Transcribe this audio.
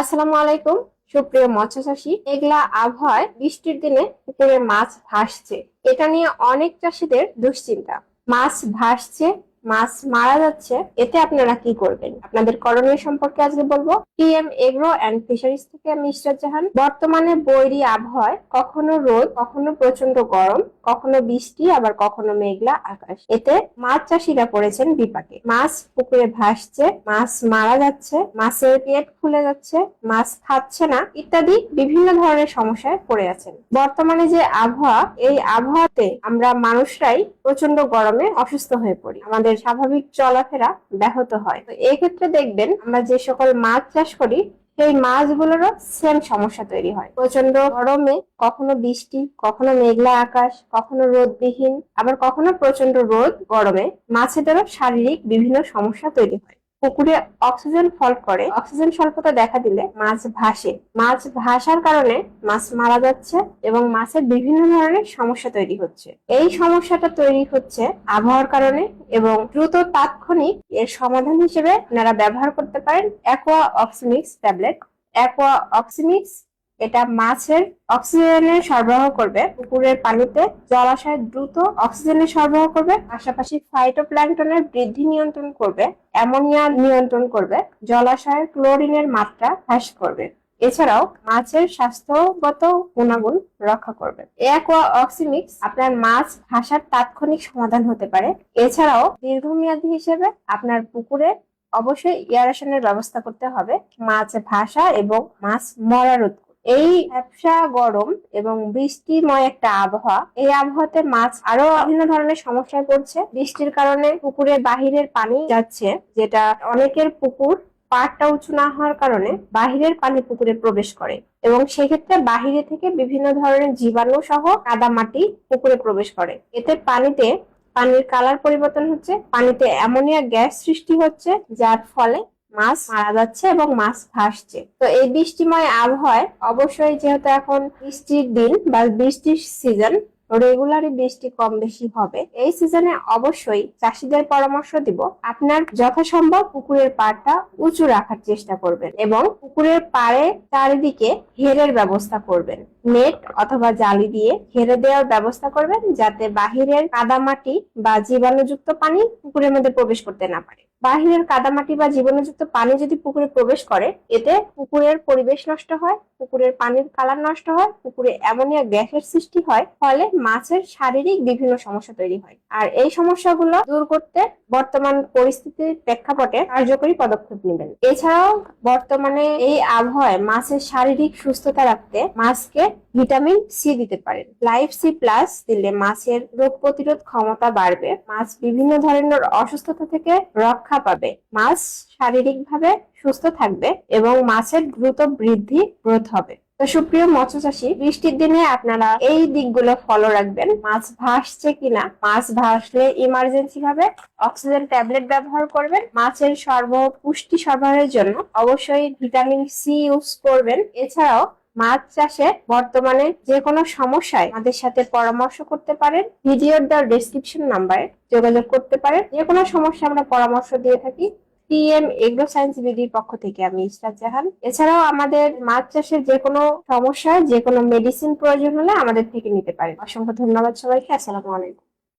আসসালামু আলাইকুম, সুপ্রিয় মৎস্য চাষী এগুলা আবহাওয়ায় বৃষ্টির দিনে পুকুরে মাছ ভাসছে। এটা নিয়ে অনেক চাষীদের দুশ্চিন্তা। মাছ ভাসছে মাছ মারা যাচ্ছে, এতে আপনারা কি করবেন? আপনাদের করণীয় সম্পর্কে আজকে বলব। টিএম এগ্রো অ্যান্ড ফিশারিজ থেকে আমি ইশরাত জাহান বর্তমানে বৈরী আবহাওয়ায় কখনো রোদ, কখনো প্রচণ্ড গরম, কখনো বৃষ্টি, আবার কখনো মেঘলা আকাশ। এতে মাছ চাষিরা পড়েছেন বিপাকে। মাছ পুকুরে ভাসছে, মাছ মারা যাচ্ছে, মাছের পেট খুলে যাচ্ছে, মাছ খাচ্ছে না, ইত্যাদি বিভিন্ন ধরনের সমস্যায় পড়ে আছেন। বর্তমানে যে আবহাওয়া, এই আবহাওয়াতে আমরা মানুষরাই প্রচণ্ড গরমে অসুস্থ হয়ে পড়ি। আমাদের স্বাভাবিক চলাফেরা ব্যাহত হয়। তো এক্ষেত্রে দেখবেন আমরা যে সকল মাছ চাষ করি, সেই মাছগুলোরও সেম সমস্যা তৈরি হয়। প্রচণ্ড গরমে কখনো বৃষ্টি, কখনো মেঘলা আকাশ, কখনো রোদবিহীন, আবার কখনো প্রচণ্ড রোদ গরমে, মাছেদেরও শারীরিক বিভিন্ন সমস্যা তৈরি হয়। পুকুরে অক্সিজেন ফল্ট করে। অক্সিজেন স্বল্পতা দেখা দিলে মাছ ভাসে। মাছ ভাসার কারণে মাছ মারা যাচ্ছে এবং মাছের বিভিন্ন ধরনের সমস্যা তৈরি হচ্ছে। এই সমস্যাটা তৈরি হচ্ছে আবহাওয়ার কারণে এবং দ্রুত তাৎক্ষণিক এর সমাধান হিসেবে আপনারা ব্যবহার করতে পারেন Aqua Oximix tablet Aqua Oximix এটা মাছের অক্সিজেনের সরবরাহ করবে। পুকুরের পানিতে জলাশয় দ্রুত অক্সিজেনের সরবরাহ করবে। পাশাপাশি ফাইটোপ্ল্যাঙ্কটনের বৃদ্ধি নিয়ন্ত্রণ করবে, অ্যামোনিয়া নিয়ন্ত্রণ করবে জলাশয়ের ক্লোরিনের মাত্রা হ্রাস করবে। এছাড়াও মাছের স্বাস্থ্যগত গুণাগুণ রক্ষা করবে। অ্যাকোয়া অক্সিমিক্স আপনার মাছ ভাসার তাৎক্ষণিক সমাধান হতে পারে। এছাড়াও দীর্ঘমেয়াদী হিসেবে আপনার পুকুরে অবশ্যই এয়ারেশনের ব্যবস্থা করতে হবে। মাছ ভাসা এবং মাছ মরা রোধ। এই ব্যবসা গরম এবং বৃষ্টিময় একটা আবহাওয়া। এই আবহাওয়াতে মাছ আরও বিভিন্ন ধরনের সমস্যায় পড়ছে। বৃষ্টির কারণে পুকুরে বাহিরের পানি যাচ্ছে, যেটা অনেকের পুকুর পাড়টা উঁচু না হওয়ার কারণে বাহিরের পানি পুকুরে প্রবেশ করে। এবং সেক্ষেত্রে বাহিরে থেকে বিভিন্ন ধরনের জীবাণু সহ কাদা মাটি পুকুরে প্রবেশ করে। এতে পানিতে, পানির কালার পরিবর্তন হচ্ছে। পানিতে অ্যামোনিয়া গ্যাস সৃষ্টি হচ্ছে, যার ফলে মাছ মারা যাচ্ছে এবং মাছ ভাসছে। তো এই বৃষ্টিময় আবহাওয়ায় অবশ্যই যেহেতু এখন বৃষ্টির দিন বা বৃষ্টির সিজন রেগুলারই বৃষ্টি কম বেশি হবে। এই সিজনে অবশ্যই চাষিদের পরামর্শ দিব, আপনার যথাসম্ভব পুকুরের পাড়টা উঁচু রাখার চেষ্টা করবেন এবং পুকুরের পাড়ে চারিদিকে ঘেরের ব্যবস্থা করবেন। নেট অথবা জালি দিয়ে ঘেরে দেওয়ার ব্যবস্থা করবেন, যাতে বাহিরের কাদামাটি বা জীবাণুযুক্ত পানি পুকুরের মধ্যে প্রবেশ করতে না পারে। বাহিরের কাদামাটি বা জীবাণুযুক্ত পানি যদি পুকুরে প্রবেশ করে, এতে পুকুরের পরিবেশ নষ্ট হয়, পুকুরের পানির কালার নষ্ট হয়, পুকুরে অ্যামোনিয়া গ্যাসের সৃষ্টি হয়, ফলে মাছের শারীরিক বিভিন্ন সমস্যা তৈরি হয়। আর এই সমস্যাগুলো দূর করতে বর্তমান পরিস্থিতির প্রেক্ষাপটে কার্যকরী পদক্ষেপ নেবেন। এছাড়াও বর্তমানে এই আবহাওয়ায় মাছের শারীরিক সুস্থতা রাখতে মাছকে ভিটামিন সি দিতে পারেন। লাইফ সি প্লাস দিলে মাছের রোগ প্রতিরোধ ক্ষমতা বাড়বে, মাছ বিভিন্ন ধরনের অসুস্থতা থেকে রক্ষা পাবে, মাছ শারীরিকভাবে সুস্থ থাকবে এবং মাছের দ্রুত বৃদ্ধি গ্রোথ হবে। তো সুপ্রিয় মৎস্য চাষী, বৃষ্টির দিনে আপনারা এই দিকগুলো ফলো রাখবেন। মাছ ভাসছে কিনা? মাছ ভাসলে ইমার্জেন্সি ভাবে অক্সিজেন ট্যাবলেট ব্যবহার করবেন। মাছের সর্ব পুষ্টি সরবরাহের জন্য অবশ্যই ভিটামিন সি ইউজ করবেন। এছাড়াও মাছ চাষে বর্তমানে যে কোনো সমস্যায় আমাদের সাথে পরামর্শ করতে পারেন। ভিডিওর দেওয়ার ডেসক্রিপশন নাম্বারে যোগাযোগ করতে পারেন। যে কোনো সমস্যা আমরা পরামর্শ দিয়ে থাকি। টিএম এগ্রো সায়েন্স বিডির পক্ষ থেকে আমি ইশরাত জাহান। এছাড়াও আমাদের মাছ চাষের যে কোনো সমস্যা যে কোনো মেডিসিন প্রয়োজন হলে আমাদের থেকে নিতে পারেন। অসংখ্য ধন্যবাদ সবাইকে। আসসালামু আলাইকুম।